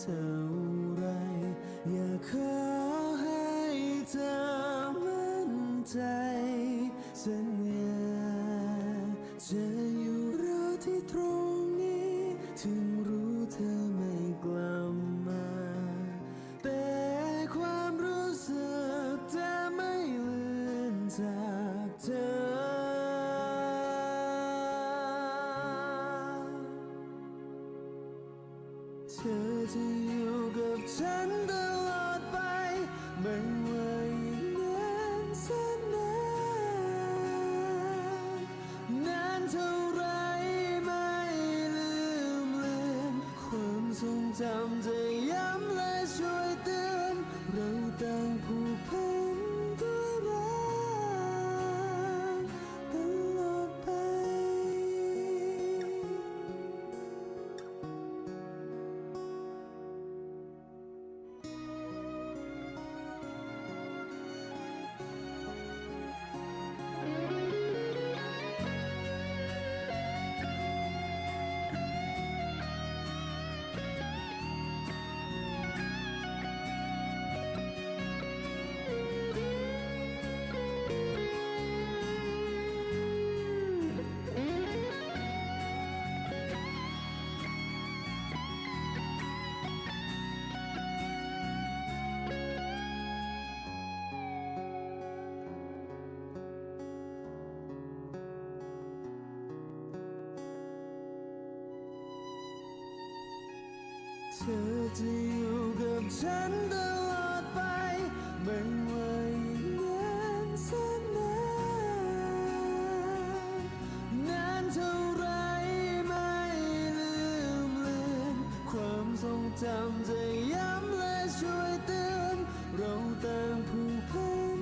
เท่าไร อยากขอให้เธอมั่นใจ สัญญาจะอยู่รอที่ตรงนี้ถึง ธอจะอยู่กับฉันตลอดไปไม่ว่าอย่างสักนานนานเท่าไรไม่ลืมเลือนความทรงจำจะย้ำและช่วยเตือนเราต่างผูกพัน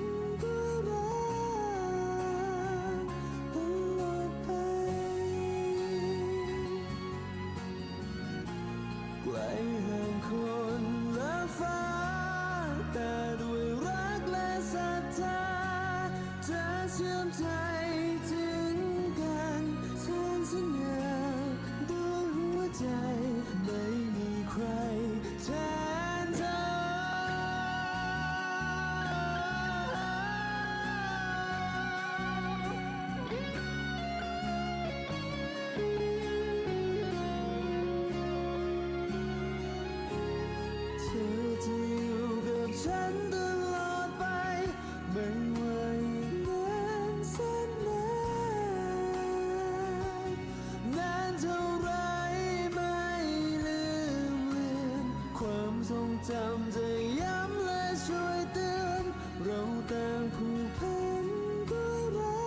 จำจะย้ำและช่วยเตือน เราต่างผูกพันด้วยรั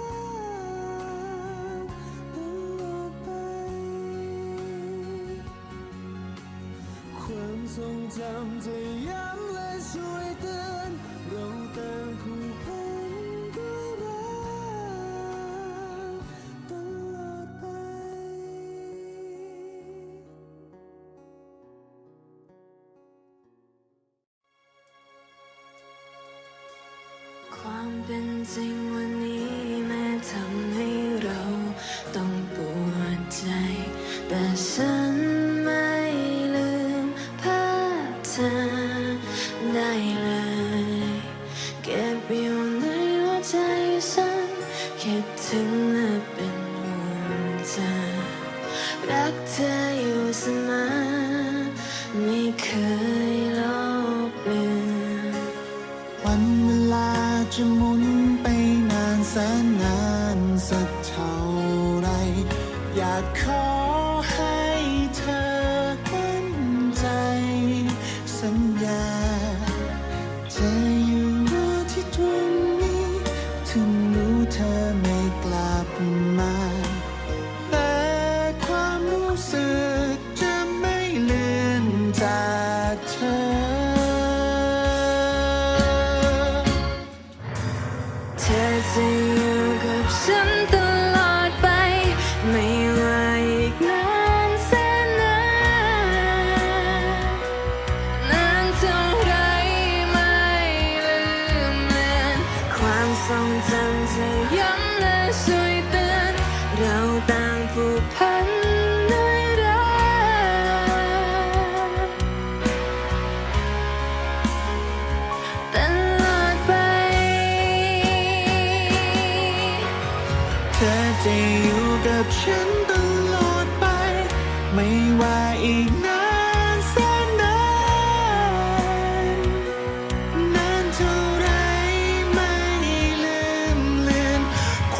กตลอดไป ความทรงจำจะย้ำ ไม่เคยลบเลือนวันเวลาจะหมุน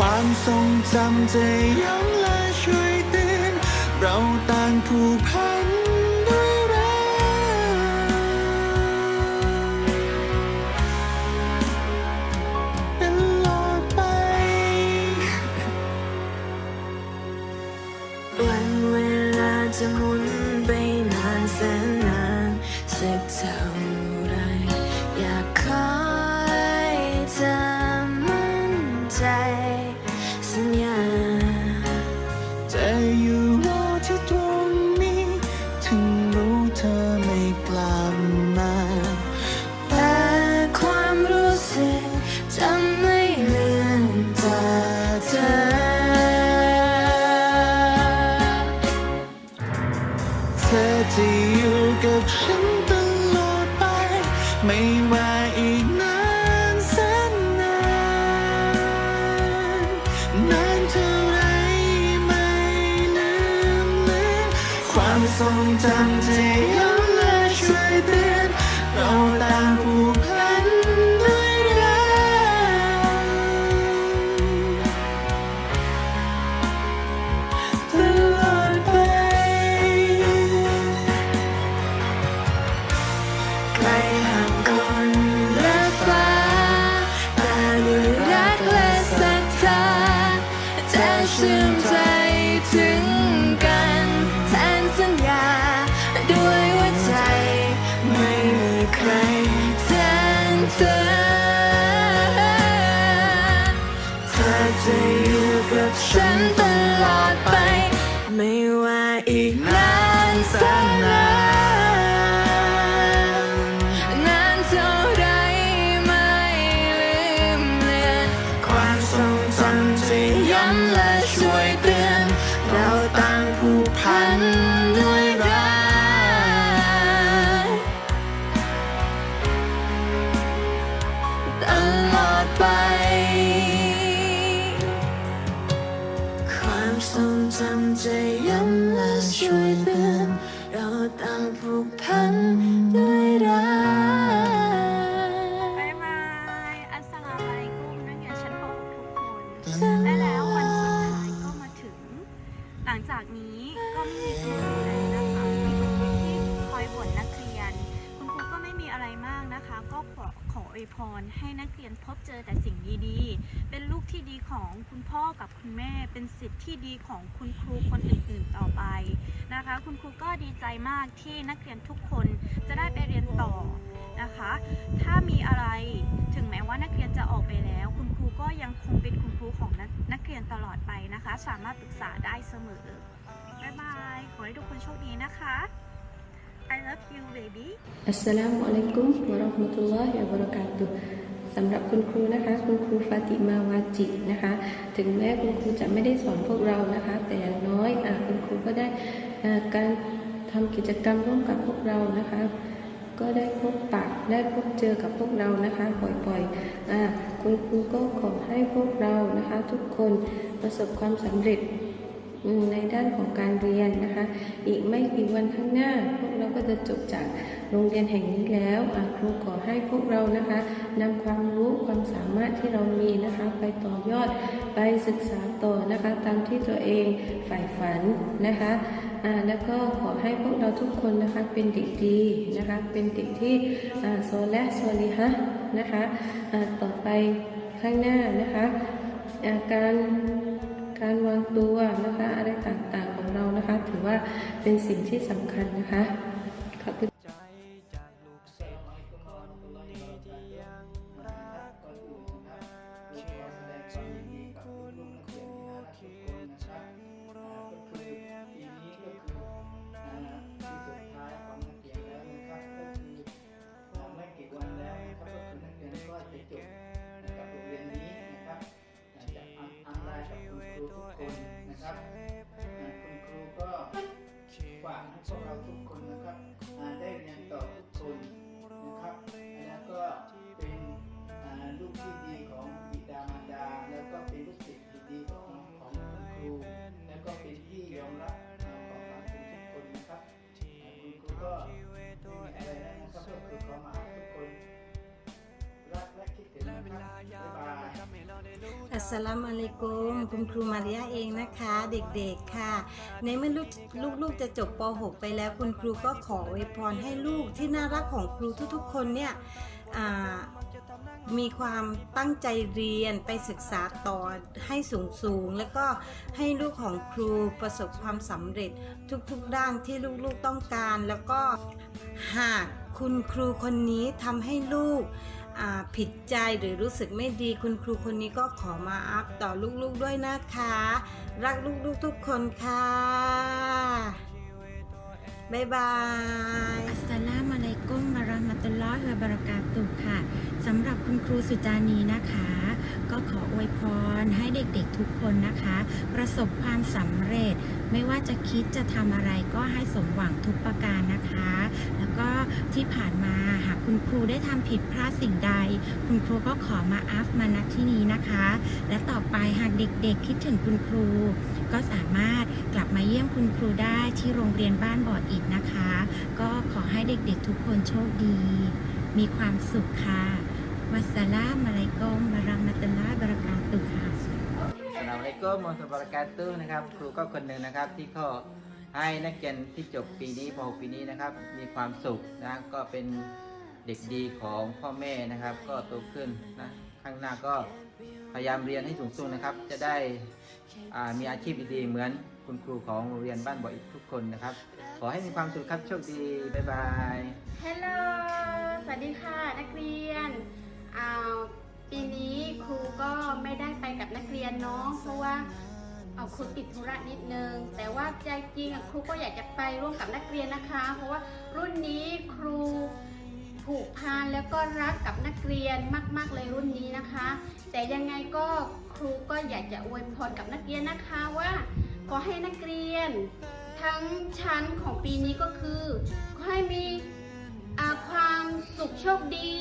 ความทรงจำจะย้ำและช่วยเตือนเราต่างผูกพัน นะคะ ก็ขอขออวยพรให้นักเรียนพบเจอแต่สิ่งดีๆ เป็นลูกที่ดีของคุณพ่อกับคุณแม่ เป็นสิทธิ์ที่ดีของคุณครูคนอื่นๆต่อไปนะคะ คุณครูก็ดีใจมากที่นักเรียนทุกคนจะได้ไปเรียนต่อนะคะ ถ้ามีอะไรถึงแม้ว่านักเรียนจะออกไปแล้ว คุณครูก็ยังคงเป็นคุณครูของนักนักเรียนตลอดไปนะคะ สามารถปรึกษาได้เสมอบ๊ายบายขอให้ทุกคนโชคดีนะคะ I love you baby อัสสลามุอะลัยกุมวะเราะห์มะตุลลอฮิวะบะเราะกาตุฮ์สำหรับคุณครูนะคะ คุณครูฟาติมาวาจินะคะ ถึงแม้คุณครูจะไม่ได้สอนพวกเรานะคะ แต่อย่างน้อยอคุณครูก็ได้การทำกิจกรรมร่วมกับพวกเรานะคะ ก็ได้พบปะได้พบเจอกับพวกเรานะคะบ่อยๆอคุณครูก็ขอให้พวกเรานะคะ ทุกคนประสบความสำเร็จ ในด้านของการเรียนนะคะ อีกไม่กี่วันข้างหน้า พวกเราก็จะจบจากโรงเรียนแห่งนี้แล้วครูขอให้พวกเรานะคะนำความรู้ความสามารถที่เรามีนะคะ ไปต่อยอดไปศึกษาต่อนะคะ ตามที่ตัวเองใฝ่ฝันนะคะแล้วก็ขอให้พวกเราทุกคนนะคะเป็นเด็กดีนะคะ เป็นเด็กที่โซและโซลิฮะนะคะต่อไปข้างหน้านะคะการ เป็นสิ่งที่สำคัญนะคะ อัสสลามุอะลัยกุมคุณครูมาริยาเองนะคะ เด็กๆค่ะ ในเมื่อลูกลูกๆจะจบป .6 ไปแล้วคุณครูก็ขออวยพรให้ลูกที่น่ารักของครูทุกๆ คนเนี่ยมีความตั้งใจเรียนไปศึกษาต่อให้สูงๆแล้วก็ให้ลูกของครูประสบความสำเร็จทุกๆด้านที่ลูกๆต้องการ แล้วก็หากคุณครูคนนี้ทำให้ลูก ผิดใจหรือรู้สึกไม่ดีคุณครูคนนี้ก็ขอมาอัพต่อลูกๆด้วยนะคะ รักลูกๆทุกคนค่ะ บ๊ายบายอัสสลามุอะลัยกุมวะเราหมะตุลลอฮิวะบะเรากาตุค่ะสำหรับคุณครูสุจานีนะคะ ก็ขออวยพรให้เด็กๆทุกคนนะคะ ประสบความสำเร็จไม่ว่าจะคิดจะทำอะไรก็ให้สมหวังทุกประการนะคะ แล้วก็ที่ผ่านมา คุณครูได้ทำผิดพลาดสิ่งใด คุณครูก็ขอมาอัพมาณที่นี้นะคะ และต่อไปหากเด็กๆคิดถึงคุณครู ก็สามารถกลับมาเยี่ยมคุณครูได้ที่โรงเรียนบ้านบ่ออิฐนะคะ ก็ขอให้เด็กๆทุกคนโชคดี มีความสุขค่ะวัสสลามอะลัยกุมวะเราะห์มะตุลลอฮิวะบะเรากาตุค่ะสลามอะลัยกุมมอตุบารักาตุฮ์นะครับครูก็คนหนึ่งนะครับที่เขาให้นักเรียนที่จบปีนี้ป .6 ปีนี้นะครับ มีความสุขนะก็เป็น เด็กดีของพ่อแม่นะครับ ก็โตขึ้นนะข้างหน้าก็พยายามเรียนให้สูงๆนะครับ จะได้มีอาชีพดีๆเหมือนคุณครูของโรงเรียนบ้านบ่ออิฐทุกคนนะครับ ขอให้มีความสุขครับโชคดีบ๊ายบายฮัลโหลสวัสดีค่ะนักเรียนปีนี้ครูก็ไม่ได้ไปกับนักเรียนเนาะเพราะว่าเอาครูติดธุระนิดนึง แต่ว่าใจจริงครูก็อยากจะไปร่วมกับนักเรียนนะคะ เพราะว่ารุ่นนี้ครู ผูกพันแล้วก็รักกับนักเรียนมาก ๆ เลยรุ่นนี้นะคะ แต่ยังไงก็ครูก็อยากจะอวยพรกับนักเรียนนะคะว่าขอให้นักเรียน ทั้งชั้นของปีนี้ก็คือขอให้มีความสุขโชคดี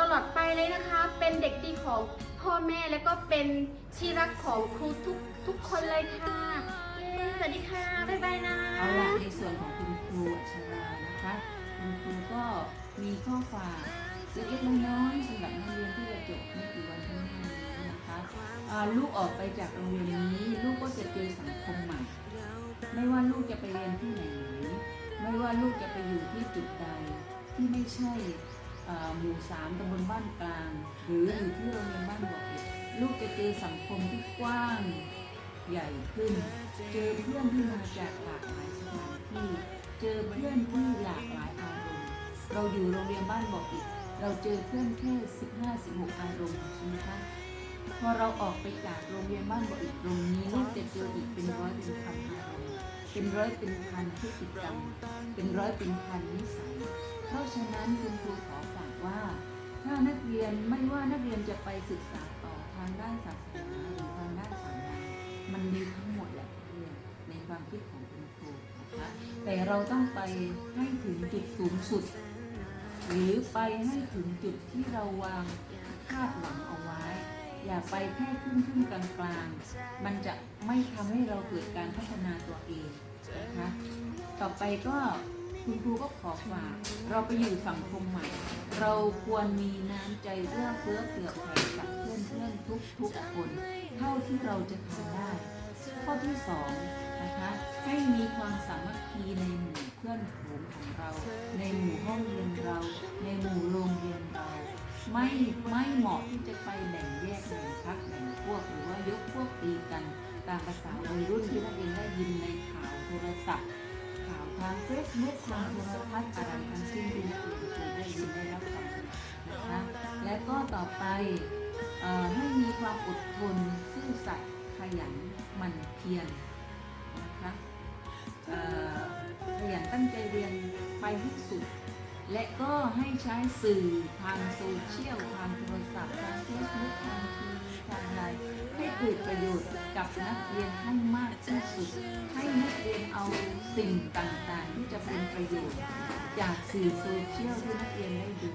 ตลอดไปเลยนะคะ เป็นเด็กดีของพ่อแม่แล้วก็เป็นที่รักของครูทุกทุกคนเลยค่ะ สวัสดีค่ะ บ๊ายบายนะ เอาละในส่วนของคุณครูอัชรา มีข้อฝากเล็กๆน้อยๆสำหรับนักเรียนที่จะจบไม่กี่วันข้างหน้านี้นะคะลูกออกไปจากโรงเรียนนี้ ลูกก็จะเจอสังคมใหม่ ไม่ว่าลูกจะไปเรียนที่ไหนไม่ว่าลูกจะไปอยู่ที่จุดใดที่ไม่ใช่หมู่สามตำบลบ้านกลาง หรืออยู่ที่โรงเรียนบ้านบ่อเอ็ดลูกจะเจอสังคมที่กว้างใหญ่ขึ้น เจอเพื่อนที่มาจากหลากหลายสถานที่ เจอเพื่อนที่หลากหลายอาร เราอยู่โรงเรียนบ้านบอกอีก เราเจอเพื่อนแค่15-16อารมณ์ใช่ไหมคะพอเราออกไปจากโรงเรียนบ้านบอกอีกตรงนี้ลูกจะเจออีกเป็นร้อยเป็นพันอารมณ์เป็นร้อยเป็นพันพฤติกรรมเป็นร้อยเป็นพันนิสัย เพราะฉะนั้นคุณครูขอฝากว่า ถ้านักเรียนไม่ว่านักเรียนจะไปศึกษาต่อทางด้านศาสนาหรือทางด้านสามัญมันดีทั้งหมดแหละเรียนในความคิดของคุณครูนะคะแต่เราต้องไปให้ถึงจุดสูงสุด หรือไปให้ถึงจุดที่เราวางคาดหวังเอาไว้ อย่าไปแค่ครึ่งครึ่งกลางกลางมันจะไม่ทำให้เราเกิดการพัฒนาตัวเองนะคะต่อไปก็คุณครูก็ขอฝากเราไปอยู่สังคมใหม่ เราควรมีน้ำใจเอื้อเฟื้อเผื่อแผ่กับเพื่อนเพื่อนทุกทุกๆคน เท่าที่เราจะทำได้ ข้อที่สองนะคะให้มีความสามัคคีในหมู่เพื่อนฝูงของเรา ในหมู่ห้องเรียนเรา ในหมู่โรงเรียนเรา ไม่ไม่เหมาะที่จะไปแบ่งแยกแบ่งพักแบ่งพวกหรือว่ายกพวกตีกันตามภาษาวัยรุ่นที่นักเรียนได้ยินในข่าวโทรศัพท์ข่าวทางเฟซบุ๊กทางโทรทัศน์อะไรทั้งสิ้นที่เรียนเคยได้ยินได้รับฟังนะคะและก็ต่อไปให้มีความอดทนซื่อสัตย์ขยัน มันเพียรนะคะเอ่อขยันตั้งใจเรียนไปให้สุด และก็ให้ใช้สื่อทางโซเชียลทางโทรศัพท์ทางเฟซบุ๊กทางทีวีทางไลน์ให้เกิดประโยชน์กับนักเรียนให้มากที่สุด ให้นักเรียนเอาสิ่งต่างๆ ที่จะเป็นประโยชน์ จากสื่อโซเชียลที่นักเรียนได้ดู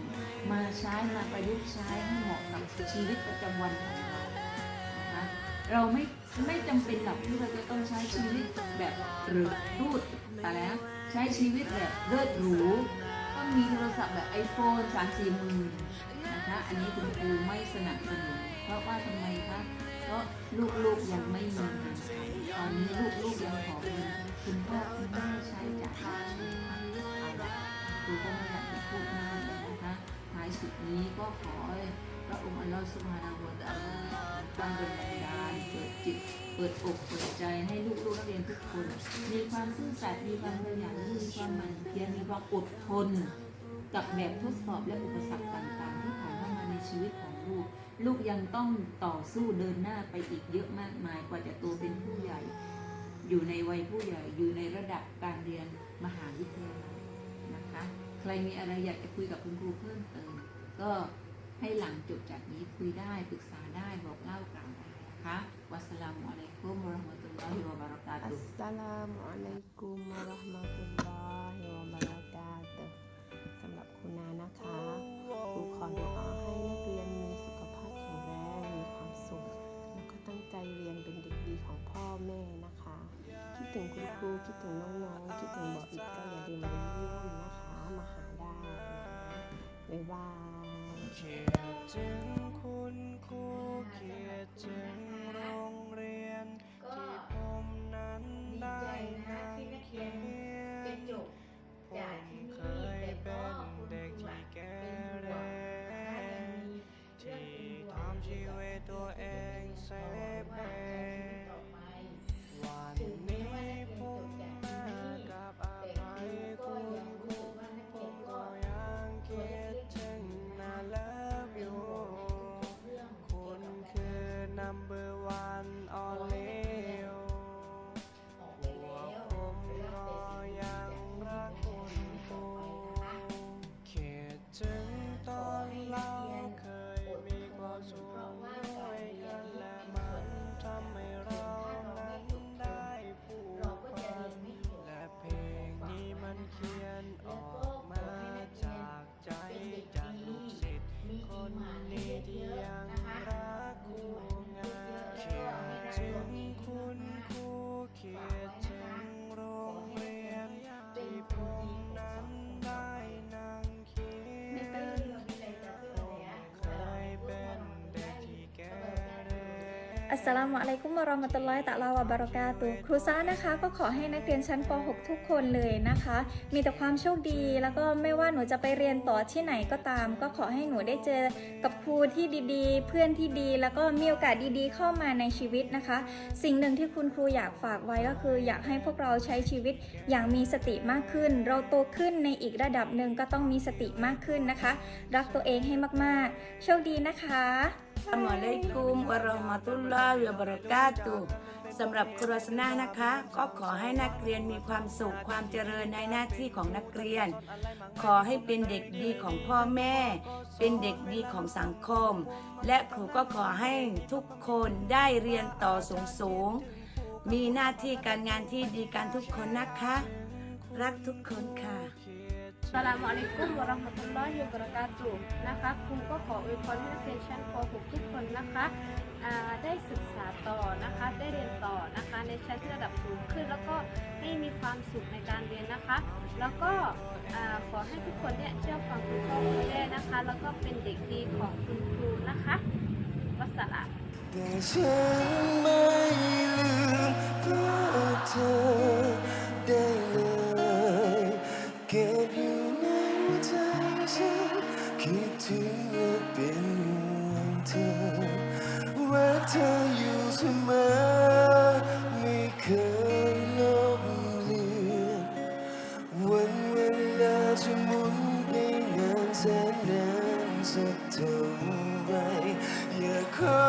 มาใช้มาประยุกต์ใช้ให้เหมาะกับชีวิตประจำวันของ เราไม่ไม่จำเป็นหรอกที่เราจะต้องใช้ชีวิตแบบหรือรูดแต่แล้วใช้ชีวิตแบบเลิศหรูต้องมีโทรศัพท์แบบ iPhone 3 4หมื่นนะคะอันนี้คุณครูไม่สนับสนุนเพราะว่าทำไมคะเพราะลูกๆยังไม่มีเงินใช้ตอนนี้ลูกๆยังขอ ปิดอกเปิดใจให้ลูกๆนักเรียนทุกคน มีความซื่อสัตย์มีความขยันมีความมันเพียรมีความอดทน กับแบบทดสอบและอุปสรรคต่างๆ ที่ผ่านเข้ามาในชีวิตของลูก ลูกยังต้องต่อสู้เดินหน้าไปอีกเยอะมากมายกว่าจะโตเป็นผู้ใหญ่ อยู่ในวัยผู้ใหญ่อยู่ในระดับการเรียนมหาวิทยาลัยนะคะ ใครมีอะไรอยากจะคุยกับคุณครูเพิ่มเติมก็ให้หลังจบจากนี้คุยได้ปรึกษาได้บอกเล่า Assalamualaikum warahmatullahi สลามุอะลัยกุมวะเราะห์มตุลลอฮิตะอาลาวะบะเราะกาตุครูซ่านะคะก็ขอให้นักเรียนชั้นป .6 ทุกคนเลยนะคะ มีแต่ความโชคดี แล้วก็ไม่ว่าหนูจะไปเรียนต่อที่ไหนก็ตาม ก็ขอให้หนูได้เจอกับครูที่ดีๆ เพื่อนที่ดี แล้วก็มีโอกาสดีๆ เข้ามาในชีวิตนะคะ สิ่งหนึ่งที่คุณครูอยากฝากไว้ก็คือ อยากให้พวกเราใช้ชีวิตอย่างมีสติมากขึ้น เราโตขึ้นในอีกระดับหนึ่งก็ต้องมีสติมากขึ้นนะคะ รักตัวเองให้มากๆ โชคดีนะคะ Assalamualaikum warahmatullahi wabarakatuh สำหรับครัวสนานะคะ ก็ขอให้นักเรียนมีความสุขความเจริญในหน้าที่ของนักเรียน ขอให้เป็นเด็กดีของพ่อแม่ เป็นเด็กดีของสังคม และครูก็ขอให้ทุกคนได้เรียนต่อสูงสูงมีหน้าที่การงานที่ดีกันทุกคนนะคะ รักทุกคนค่ะ สลามอะลัยกุมวะเราะห์มะตุลลอฮิวะบะเราะกาตุนะคะครูก็ขออวยพรให้นักเรียนชั้นป .6 ทุกคนนะคะได้ศึกษาต่อนะคะ ได้เรียนต่อนะคะ ในชั้นระดับสูงขึ้น แล้วก็ให้มีความสุขในการเรียนนะคะ แล้วก็ขอให้ทุกคนเนี่ยเชื่อฟังคุณพ่อคุณแม่นะคะ แล้วก็เป็นเด็กดีของคุณครูนะคะวัสลามแต่ฉันไม่ลืมเพระเธอ เธออยู่เสมอ ไม่เคยลบเลือนวันเวลาจะหมุนไปนานแสนนานสักเท่าไรอยากขอ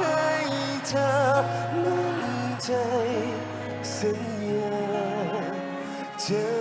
ให้เธอมั่นใจสัญญาจะอ